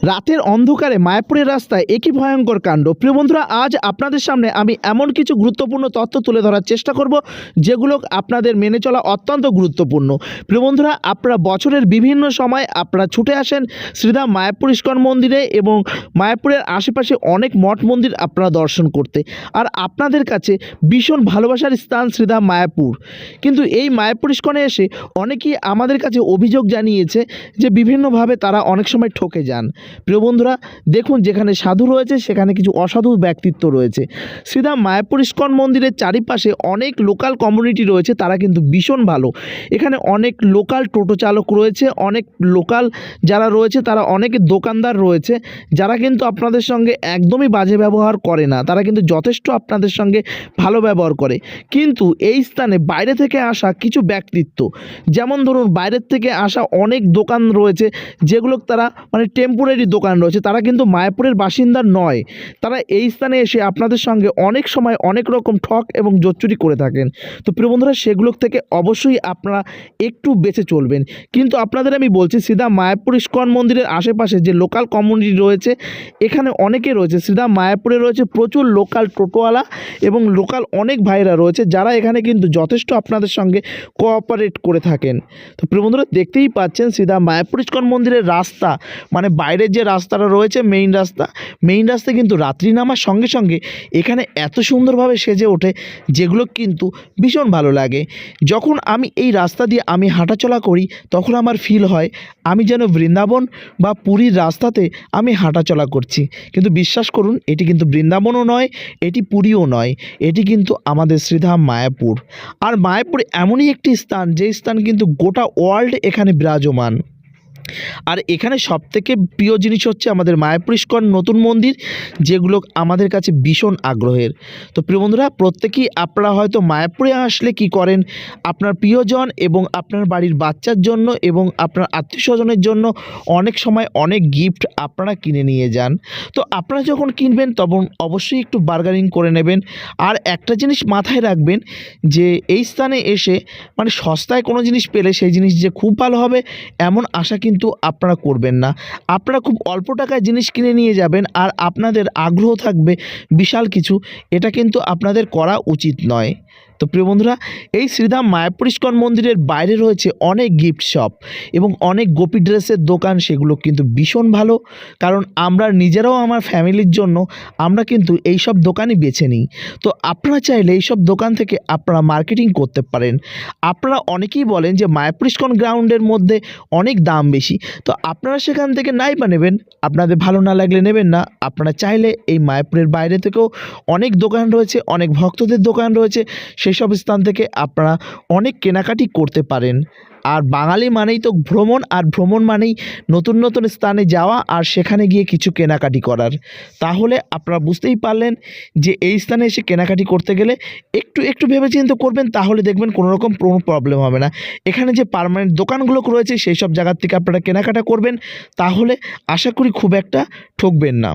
রাতের অন্ধকারে মায়াপুরের রাস্তায় একই ভয়ঙ্কর কাণ্ড। প্রিয় বন্ধুরা, আজ আপনাদের সামনে আমি এমন কিছু গুরুত্বপূর্ণ তথ্য তুলে ধরার চেষ্টা করব, যেগুলো আপনাদের মেনে চলা অত্যন্ত গুরুত্বপূর্ণ। প্রিয় বন্ধুরা, আপনারা বছরের বিভিন্ন সময় আপনারা ছুটে আসেন শ্রীধাম মায়াপুর ইস্কন মন্দিরে এবং মায়াপুরের আশেপাশে অনেক মঠ মন্দির আপনারা দর্শন করতে। আর আপনাদের কাছে ভীষণ ভালোবাসার স্থান শ্রীধাম মায়াপুর। কিন্তু এই মায়াপুর ইস্কনে এসে অনেকেই আমাদের কাছে অভিযোগ জানিয়েছে যে, বিভিন্নভাবে তারা অনেক সময় ঠকে যান। প্রিয় বন্ধুরা, দেখুন যেখানে সাধু রয়েছে, সেখানে কিছু অসাধু ব্যক্তিত্ব রয়েছে। সিধা মায়াপুর ইস্কন মন্দিরের চারিপাশে অনেক লোকাল কমিউনিটি রয়েছে, তারা কিন্তু ভীষণ ভালো। এখানে অনেক লোকাল টোটো চালক রয়েছে, অনেক লোকাল যারা রয়েছে, তারা অনেক দোকানদার রয়েছে, যারা কিন্তু আপনাদের সঙ্গে একদমই বাজে ব্যবহার করে না। তারা কিন্তু যথেষ্ট আপনাদের সঙ্গে ভালো ব্যবহার করে। কিন্তু এই স্থানে বাইরে থেকে আসা কিছু ব্যক্তিত্ব, যেমন ধরুন বাইরের থেকে আসা অনেক দোকান রয়েছে যেগুলো তারা মানে টেম্পোরারি দোকান রয়েছে। তারা কিন্তু মায়াপুরের বাসিন্দা নয়। তারা এই স্থানে এসে আপনাদের সঙ্গে অনেক সময় অনেক রকম ঠক এবং জোচ্চুরি করে থাকেন। তো প্রিয় বন্ধুরা, সেগুলো থেকে অবশ্যই আপনারা একটু বেঁচে চলবেন। কিন্তু আপনাদের আমি বলছি, সিধা মায়াপুর ইস্কন মন্দিরের আশেপাশে যে লোকাল কমিউনিটি রয়েছে, এখানে অনেকে রয়েছে। সিধা মায়াপুরে রয়েছে প্রচুর লোকাল টোটোওয়ালা এবং লোকাল অনেক ভাইরা রয়েছে, যারা এখানে কিন্তু যথেষ্ট আপনাদের সঙ্গে কোঅপারেট করে থাকেন। তো প্রিয় বন্ধুরা, দেখতেই পাচ্ছেন সিধা মায়াপুর ইস্কন মন্দিরের রাস্তা মানে বাইরের যে রাস্তাটা রয়েছে মেইন রাস্তা মেইন রাস্তা কিন্তু রাত্রি নামার সঙ্গে সঙ্গে এখানে এত সুন্দরভাবে সেজে ওঠে, যেগুলো কিন্তু ভীষণ ভালো লাগে। যখন আমি এই রাস্তা দিয়ে আমি হাঁটাচলা করি, তখন আমার ফিল হয়, আমি যেন বৃন্দাবন বা পুরীর রাস্তাতে আমি হাঁটাচলা করছি। কিন্তু বিশ্বাস করুন, এটি কিন্তু বৃন্দাবনও নয়, এটি পুরীও নয়, এটি কিন্তু আমাদের শ্রীধাম মায়াপুর। আর মায়াপুর এমনই একটি স্থান যে স্থান কিন্তু গোটা ওয়ার্ল্ড এখানে বিরাজমান। আর এখানে সবথেকে প্রিয় জিনিস হচ্ছে আমাদের মায়াপুর নতুন মন্দির, যেগুলো আমাদের কাছে ভীষণ আগ্রহের। তো প্রিয় বন্ধুরা, প্রত্যেকেই আপনারা হয়তো মায়াপুরে আসলে কি করেন, আপনার প্রিয়জন এবং আপনার বাড়ির বাচ্চার জন্য এবং আপনার আত্মীয় স্বজনের জন্য অনেক সময় অনেক গিফট আপনারা কিনে নিয়ে যান। তো আপনারা যখন কিনবেন, তখন অবশ্যই একটু বার্গারিং করে নেবেন। আর একটা জিনিস মাথায় রাখবেন, যে এই স্থানে এসে মানে সস্তায় কোনো জিনিস পেলে সেই জিনিস যে খুব ভালো হবে, এমন আশা কিন্তু আপনারা করবেন না। আপনারা খুব অল্প টাকায় জিনিস কিনে নিয়ে যাবেন আর আপনাদের আগ্রহ থাকবে বিশাল কিছু। এটা কিন্তু আপনাদের করা উচিত নয়। তো প্রিয় বন্ধুরা, এই শ্রীধাম মায়াপুর ইস্কন মন্দিরের বাইরে রয়েছে অনেক গিফট শপ এবং অনেক গোপী ড্রেসের দোকান। সেগুলো কিন্তু ভীষণ ভালো, কারণ আমরা নিজেরাও আমার ফ্যামিলির জন্য আমরা কিন্তু এই সব দোকানই বেছে নিই। তো আপনারা চাইলে এই সব দোকান থেকে আপনারা মার্কেটিং করতে পারেন। আপনারা অনেকেই বলেন যে মায়াপুর ইস্কন গ্রাউন্ডের মধ্যে অনেক দাম বেশি। তো আপনারা সেখান থেকে নাই বা নেবেন, আপনাদের ভালো না লাগলে নেবেন না। আপনারা চাইলে এই মায়াপুরের বাইরে থেকেও অনেক দোকান রয়েছে, অনেক ভক্তদের দোকান রয়েছে। সেই সব স্থান থেকে আপনারা অনেক কেনাকাটি করতে পারেন। আর বাঙালি মানেই তো ভ্রমণ, আর ভ্রমণ মানেই নতুন নতুন স্থানে যাওয়া আর সেখানে গিয়ে কিছু কেনাকাটি করার। তাহলে আপনারা বুঝতেই পারলেন যে এই স্থানে এসে কেনাকাটি করতে গেলে একটু একটু ভেবেচিন্তে করবেন, তাহলে দেখবেন কোনো রকম কোনো প্রবলেম হবে না। এখানে যে পার্মানেন্ট দোকানগুলো রয়েছে সেই সব জায়গার থেকে আপনারা কেনাকাটা করবেন। তাহলে আশা করি খুব একটা ঠকবেন না।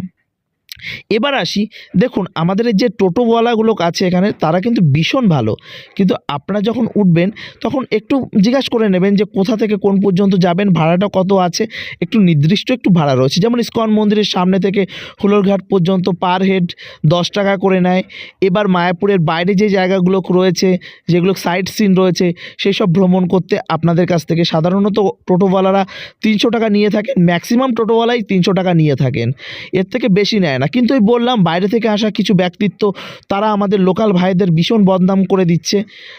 এবার আসি, দেখুন আমাদের যে টোটোওয়ালাগুলো আছে এখানে, তারা কিন্তু ভীষণ ভালো। কিন্তু আপনারা যখন উঠবেন, তখন একটু জিজ্ঞাসা করে নেবেন যে কোথা থেকে কোন পর্যন্ত যাবেন, ভাড়াটা কত আছে? একটু নির্দিষ্ট একটু ভাড়া রয়েছে। যেমন ইস্কন মন্দিরের সামনে থেকে হুলোরঘাট পর্যন্ত পার হেড দশ টাকা করে নেয়। এবার মায়াপুরের বাইরে যে জায়গাগুলো রয়েছে, যেগুলো সাইট সিন রয়েছে সেই সব ভ্রমণ করতে আপনাদের কাছ থেকে সাধারণত টোটোওয়ালারা তিনশো টাকা নিয়ে থাকেন, ম্যাক্সিমাম টোটোওয়ালাই তিনশো টাকা নিয়ে থাকেন। এর থেকে বেশি নেয় না। কিন্তু ওই বললাম, বাইরে থেকে আসা কিছু ব্যক্তিত্ব, তারা আমাদের লোকাল ভাইদের ভীষণ বদনাম করে দিচ্ছে।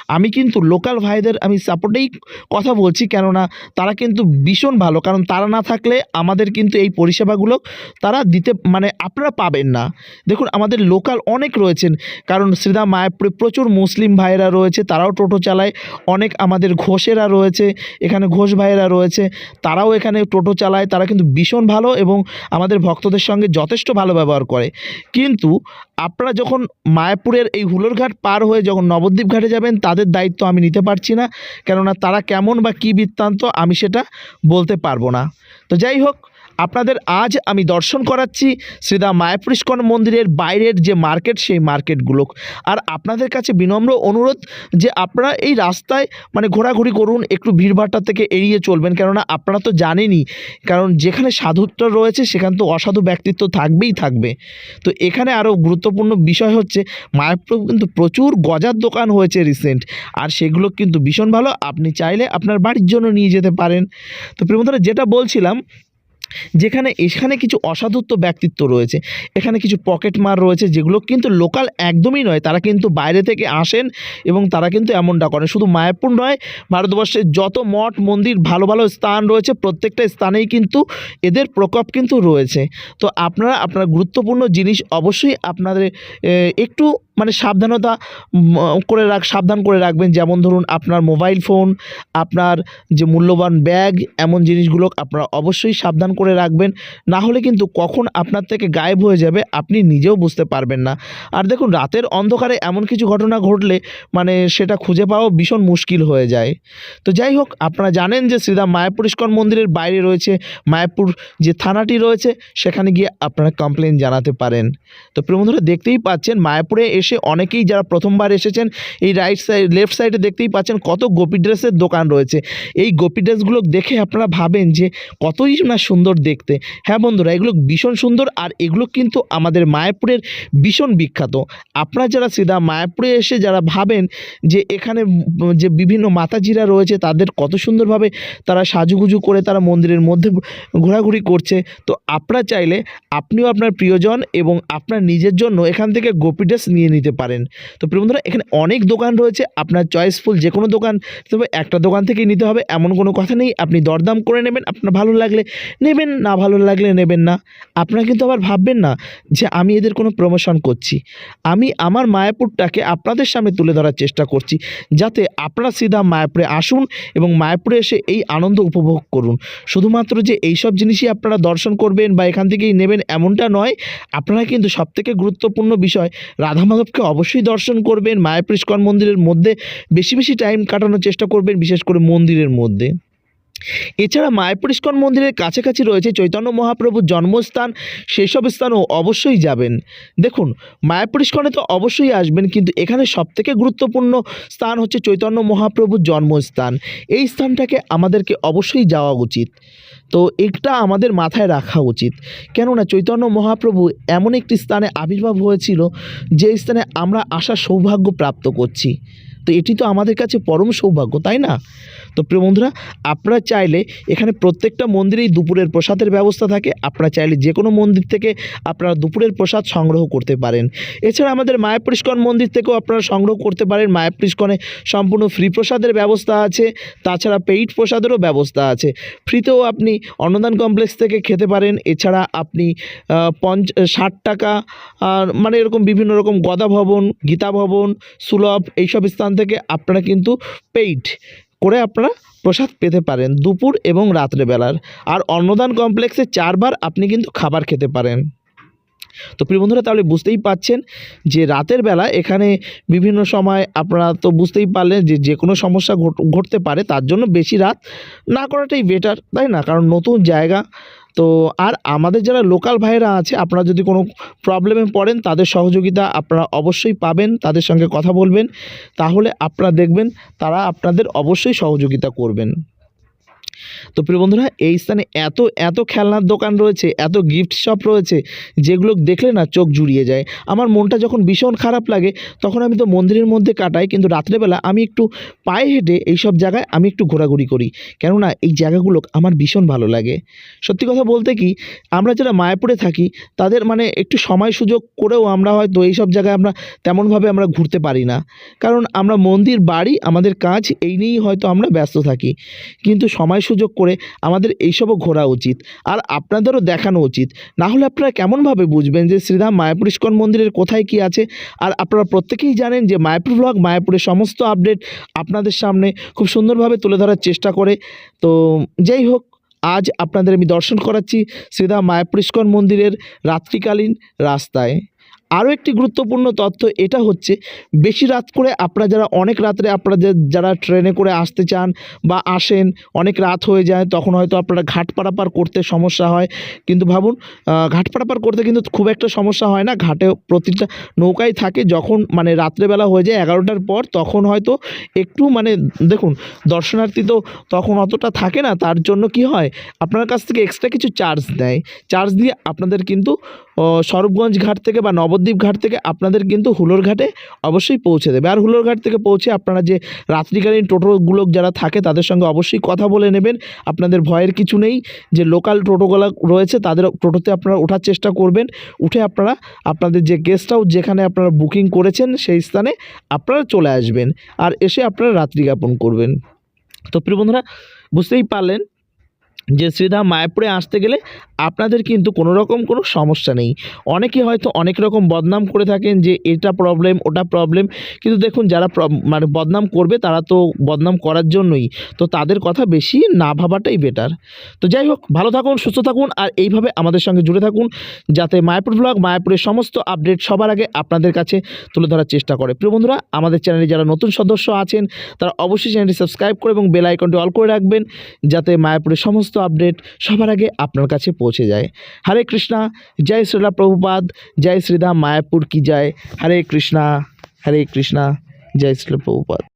আমি কিন্তু লোকাল ভাইদের, আমি সাপোর্টেই কথা বলছি, কেননা তারা কিন্তু ভীষণ ভালো। কারণ তারা না থাকলে আমাদের কিন্তু এই পরিষেবাগুলো তারা দিতে মানে আপনারা পাবেন না। দেখুন, আমাদের লোকাল অনেক রয়েছেন। কারণ শ্রীদা মায়াপুরে প্রচুর মুসলিম ভাইয়েরা রয়েছে, তারাও টোটো চালায়। অনেক আমাদের ঘোষেরা রয়েছে, এখানে ঘোষ ভাইয়েরা রয়েছে, তারাও এখানে টোটো চালায়। তারা কিন্তু ভীষণ ভালো এবং আমাদের ভক্তদের সঙ্গে যথেষ্ট ভালো ব্যবহার করে। কিন্তু আপনারা যখন মায়াপুরের এই হুলোরঘাট পার হয়ে যখন নবদ্বীপ ঘাটে যাবেন, তাদের দায়িত্ব আমি নিতে পারছি না। কেননা তারা কেমন বা কী বৃত্তান্ত, আমি সেটা বলতে পারব না। তো যাই হোক আপনাদের আজ আমি দর্শন করাচ্ছি শ্রীদা মায়াপুর ইস্কন মন্দিরের বাইরের যে মার্কেট, সেই মার্কেটগুলো। আর আপনাদের কাছে বিনম্র অনুরোধ যে আপনারা এই রাস্তায় মানে ঘোরাঘুরি করুন, একটু ভিড়ভাট্টা থেকে এড়িয়ে চলবেন। কেননা আপনারা তো জানেনই, কারণ যেখানে সাধুত্ব রয়েছে, সেখানে তো অসাধু ব্যক্তিত্ব থাকবেই থাকবে। তো এখানে আরও গুরুত্বপূর্ণ বিষয় হচ্ছে, মায়াপুর কিন্তু প্রচুর গজার দোকান হয়েছে রিসেন্ট আর সেগুলো কিন্তু ভীষণ ভালো। আপনি চাইলে আপনার বাড়ির জন্য নিয়ে যেতে পারেন। তো প্রিয় যেটা বলছিলাম যেখানে, এখানে কিছু অসাধুত্ব ব্যক্তিত্ব রয়েছে। এখানে কিছু পকেট মার রয়েছে যেগুলো কিন্তু লোকাল একদমই নয়। তারা কিন্তু বাইরে থেকে আসেন এবং তারা কিন্তু এমনটা করেন। শুধু মায়াপুর নয়, ভারতবর্ষের যত মঠ, মন্দির ভালো ভালো স্থান রয়েছে, প্রত্যেকটা স্থানেই কিন্তু এদের প্রকোপ কিন্তু রয়েছে। তো আপনারা, আপনার গুরুত্বপূর্ণ জিনিস অবশ্যই আপনাদের একটু মানে সাবধানতা করে রাখ, সাবধান করে রাখবেন। যেমন ধরুন আপনার মোবাইল ফোন, আপনার যে মূল্যবান ব্যাগ, এমন জিনিসগুলো আপনারা অবশ্যই সাবধান করে রাখবেন। না হলে কিন্তু কখন আপনার থেকে গায়েব হয়ে যাবে, আপনি নিজেও বুঝতে পারবেন না। আর দেখুন, রাতের অন্ধকারে এমন কিছু ঘটনা ঘটলে মানে সেটা খুঁজে পাওয়া ভীষণ মুশকিল হয়ে যায়। তো যাই হোক, আপনারা জানেন যে শ্রীরাম মায়াপুর ইস্কন মন্দিরের বাইরে রয়েছে, মায়াপুর যে থানাটি রয়েছে, সেখানে গিয়ে আপনারা কমপ্লেন জানাতে পারেন। তো প্রিয় দেখতেই পাচ্ছেন, মায়াপুরে এসে অনেকেই যারা প্রথমবার এসেছেন, এই রাইট সাইড লেফট সাইডে দেখতেই পাচ্ছেন কত গোপী ড্রেসের দোকান রয়েছে। এই গোপী ড্রেসগুলো দেখে আপনারা ভাবেন যে কতই না সুন্দর দেখতে। হ্যাঁ বন্ধুরা, এগুলো ভীষণ সুন্দর আর এগুলো কিন্তু আমাদের মায়াপুরের ভীষণ বিখ্যাত। আপনারা যারা সিধা মায়াপুরে এসে যারা ভাবেন যে এখানে যে বিভিন্ন মাতাজিরা রয়েছে, তাদের কত সুন্দরভাবে তারা সাজুগুজু করে তারা মন্দিরের মধ্যে ঘোরাঘুরি করছে। তো আপনারা চাইলে আপনিও আপনার প্রিয়জন এবং আপনার নিজের জন্য এখান থেকে গোপী ড্রেস নিয়ে নিতে পারেন। তো বন্ধুরা, এখানে অনেক দোকান রয়েছে, আপনার চয়েসফুল যে কোনো দোকান, তবে একটা দোকান থেকেই নিতে হবে, এমন কোনো কথা নেই, আপনি দরদাম করে নেবেন, আপনার ভালো লাগলে নেবেন, না ভালো লাগলে নেবেন না। আপনারা কিন্তু আবার ভাববেন না যে আমি এদের কোনো প্রমোশন করছি। আমি আমার মায়াপুরটাকে আপনাদের সামনে তুলে ধরার চেষ্টা করছি, যাতে আপনারা সিধা মায়াপুরে আসুন এবং মায়াপুরে এসে এই আনন্দ উপভোগ করুন। শুধুমাত্র যে এই সব জিনিসই আপনারা দর্শন করবেন বা এখান থেকেই নেবেন এমনটা নয়, আপনারা কিন্তু সবথেকে গুরুত্বপূর্ণ বিষয় রাধা মাধবকে অবশ্যই দর্শন করবেন, মায়াপুর ইস্কন মন্দিরের মধ্যে। বেশি বেশি টাইম কাটানোর চেষ্টা করবেন, বিশেষ করে মন্দিরের মধ্যে। এছাড়া মায়াপুর ইস্কন মন্দিরের কাছাকাছি রয়েছে চৈতন্য মহাপ্রভুর জন্মস্থান। সেই সব স্থানও অবশ্যই যাবেন। দেখুন মায়াপুর ইস্কনে তো অবশ্যই আসবেন, কিন্তু এখানে সবথেকে গুরুত্বপূর্ণ স্থান হচ্ছে চৈতন্য মহাপ্রভুর জন্মস্থান। এই স্থানটাকে আমাদেরকে অবশ্যই যাওয়া উচিত। তো এটা আমাদের মাথায় রাখা উচিত। কেননা চৈতন্য মহাপ্রভু এমন একটি স্থানে আবির্ভাব হয়েছিল, যে স্থানে আমরা আসার সৌভাগ্য প্রাপ্ত করছি। তো এটি তো আমাদের কাছে পরম সৌভাগ্য, তাই না? তো প্রিয় বন্ধুরা, আপনারা চাইলে এখানে প্রত্যেকটা মন্দিরেই দুপুরের প্রসাদের ব্যবস্থা থাকে। আপনারা চাইলে যে কোনো মন্দির থেকে আপনারা দুপুরের প্রসাদ সংগ্রহ করতে পারেন। এছাড়া আমাদের মায়াপুর ইস্কন মন্দির থেকেও আপনারা সংগ্রহ করতে পারেন। মায়াপুর ইস্কনে সম্পূর্ণ ফ্রি প্রসাদের ব্যবস্থা আছে। তাছাড়া পেইড প্রসাদেরও ব্যবস্থা আছে। ফ্রিতেও আপনি অন্নদান কমপ্লেক্স থেকে খেতে পারেন। এছাড়া আপনি পঞ্চ, ষাট টাকা মানে এরকম বিভিন্ন রকম গদা ভবন গীতা ভবন সুলভ, এইসব স্থান থেকে আপনারা কিন্তু পেইড করে আপনারা প্রসাদ পেতে পারেন দুপুর এবং রাত্রেবেলার আর অন্নদান কমপ্লেক্সে চারবার আপনি কিন্তু খাবার খেতে পারেন। তো প্রিয় বন্ধুরা, তাহলে বুঝতেই পাচ্ছেন যে রাতের বেলা এখানে বিভিন্ন সময় আপনারা তো বুঝতেই পারলেন যে যে কোনো সমস্যা ঘট- ঘটতে পারে, তার জন্য বেশি রাত না করাটাই বেটার তাই না? কারণ নতুন জায়গা তো আর আমাদের যারা লোকাল ভাইয়েরা আছে, আপনারা যদি কোনো প্রবলেমে পড়েন, তাদের সহযোগিতা আপনারা অবশ্যই পাবেন, তাদের সঙ্গে কথা বলবেন। তাহলে আপনারা দেখবেন, তারা আপনাদের অবশ্যই সহযোগিতা করবেন। তো প্রিয় বন্ধুরা, এই স্থানে এত এত খেলনার দোকান রয়েছে, এত গিফট শপ রয়েছে, যেগুলো দেখলে না চোখ জুড়িয়ে যায়। আমার মনটা যখন ভীষণ খারাপ লাগে, তখন আমি তো মন্দিরের মধ্যে কাটাই, কিন্তু রাত্রেবেলা আমি একটু পায়ে হেঁটে এই সব জায়গায় আমি একটু ঘোরাঘুরি করি। কেননা এই জায়গাগুলো আমার ভীষণ ভালো লাগে। সত্যি কথা বলতে কি, আমরা যারা মায়াপুরে থাকি, তাদের মানে একটু সময় সুযোগ করেও আমরা হয়তো এই সব জায়গায় আমরা তেমনভাবে আমরা ঘুরতে পারি না। কারণ আমরা মন্দির, বাড়ি, আমাদের কাজ, এই নিয়েই হয়তো আমরা ব্যস্ত থাকি। কিন্তু সময় সুযোগ করে আমাদের এইসবও ঘোরা উচিত আর আপনাদেরও দেখানো উচিত। না হলে আপনারা কেমনভাবে বুঝবেন যে শ্রীরাম মায়াপুর ইস্কন মন্দিরের কোথায় কি আছে? আর আপনারা প্রত্যেকেই জানেন যে মায়াপুর ব্লগ মায়াপুরের সমস্ত আপডেট আপনাদের সামনে খুব সুন্দরভাবে তুলে ধরার চেষ্টা করে। তো যাই হোক, আজ আপনাদের আমি দর্শন করাচ্ছি শ্রীধাম মায়াপুর ইস্কন মন্দিরের রাত্রিকালীন রাস্তায়। আরও একটি গুরুত্বপূর্ণ তথ্য, এটা হচ্ছে বেশি রাত করে আপনারা যারা অনেক রাত্রে আপনারা যারা ট্রেনে করে আসতে চান বা আসেন, অনেক রাত হয়ে যায়, তখন হয়তো আপনারা ঘাট পারাপার করতে সমস্যা হয়। কিন্তু ভাবুন ঘাট পারাপার করতে কিন্তু খুব একটা সমস্যা হয় না। ঘাটে প্রতিটা নৌকাই থাকে, যখন মানে রাত্রেবেলা হয়ে যায় এগারোটার পর, তখন হয়তো একটু মানে দেখুন, দর্শনার্থী তো তখন অতটা থাকে না, তার জন্য কি হয়, আপনার কাছ থেকে এক্সট্রা কিছু চার্জ দেয়। চার্জ দিয়ে আপনাদের কিন্তু স্বরূপগঞ্জ ঘাট থেকে বা নবদ্বীপ ঘাট থেকে আপনাদের কিন্তু হুলোর ঘাটে অবশ্যই পৌঁছে দেবে। আর হুলোর ঘাট থেকে পৌঁছে আপনারা যে রাত্রিকালীন টোটোগুলো যারা থাকে, তাদের সঙ্গে অবশ্যই কথা বলে নেবেন। আপনাদের ভয়ের কিছু নেই, যে লোকাল টোটোগুলো রয়েছে, তাদের টোটোতে আপনারা ওঠার চেষ্টা করবেন। উঠে আপনারা, আপনাদের যে গেস্ট হাউস যেখানে আপনারা বুকিং করেছেন, সেই স্থানে আপনারা চলে আসবেন। আর এসে আপনারা রাত্রি যাপন করবেন। তো প্রিয় বন্ধুরা, বুঝতেই পারলেন যে শ্রীধাম মায়াপুরে আসতে গেলে আপনাদের কিন্তু কোনো রকম কোনো সমস্যা নেই। অনেকে হয়তো অনেক রকম বদনাম করে থাকেন যে, এটা প্রবলেম ওটা প্রবলেম কিন্তু দেখুন, যারা মানে বদনাম করবে, তারা তো বদনাম করার জন্যই। তো তাদের কথা বেশি না ভাবাটাই বেটার তো যাই হোক, ভালো থাকুন, সুস্থ থাকুন, আর এইভাবে আমাদের সঙ্গে জুড়ে থাকুন। যাতে মায়াপুর ব্লগ মায়াপুরের সমস্ত আপডেট সবার আগে আপনাদের কাছে তুলে ধরার চেষ্টা করে। প্রিয় বন্ধুরা, আমাদের চ্যানেলে যারা নতুন সদস্য আছেন, তারা অবশ্যই চ্যানেলটি সাবস্ক্রাইব করে এবং বেল আইকনটি অল করে রাখবেন, যাতে মায়াপুরের সমস্ত আপডেট সবার আগে আপনার কাছে পৌঁছে যায়। হরে কৃষ্ণা, জয় শ্রীলা প্রভুপাদ, জয় শ্রীধা মায়াপুর কি জয় হরে কৃষ্ণা হরে কৃষ্ণা, জয় শ্রীলা প্রভুপাদ।